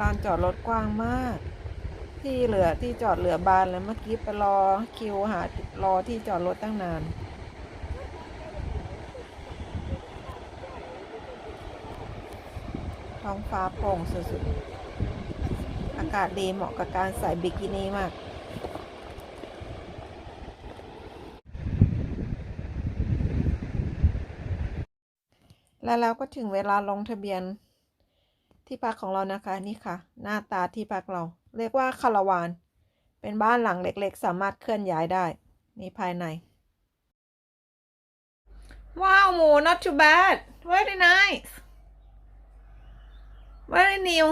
ลานจอดรถกว้างมาก ที่เหลือที่จอดเหลือบานแล้วเมื่อกี้ไปรอคิวหารอที่จอดรถตั้งนาน ท้องฟ้าโปร่งสุดๆ อากาศดีเหมาะกับการใส่บิกินี่มากและแล้วก็ถึงเวลาลงทะเบียน ที่พักของเรานะคะนี่ค่ะ หน้าตาที่พักเรา เรียกว่าคาราวาน เป็นบ้านหลังเล็กๆ สามารถเคลื่อนย้ายได้ นี่ภายใน ว้าวหมู not too bad very nice very new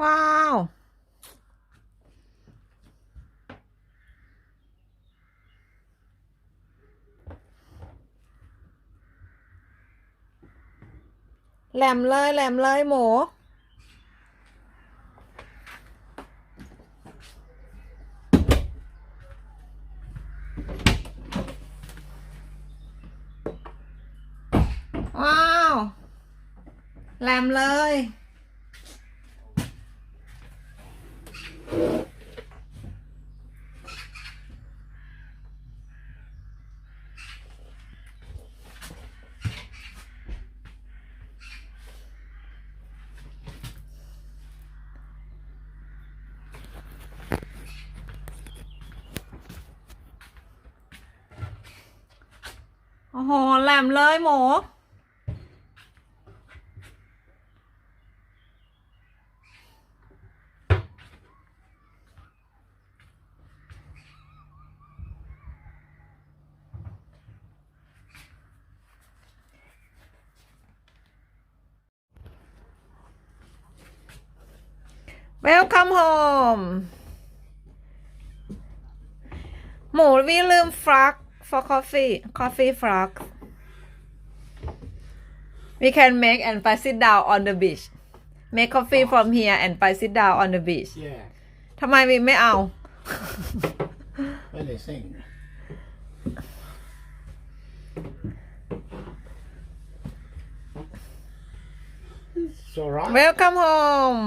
ว้าว แหลมเลยแหลมเลยหมูว้าว แหลมเลย โอ้โห แหลมเลยหมู Welcome home หมูวิลืมฟรัก for coffee coffee frog we can make and by sit down on the beach make coffee from here and by sit down on the beach Yeah, ทำไมวิไม่เอา when they sing. It's all right. Welcome home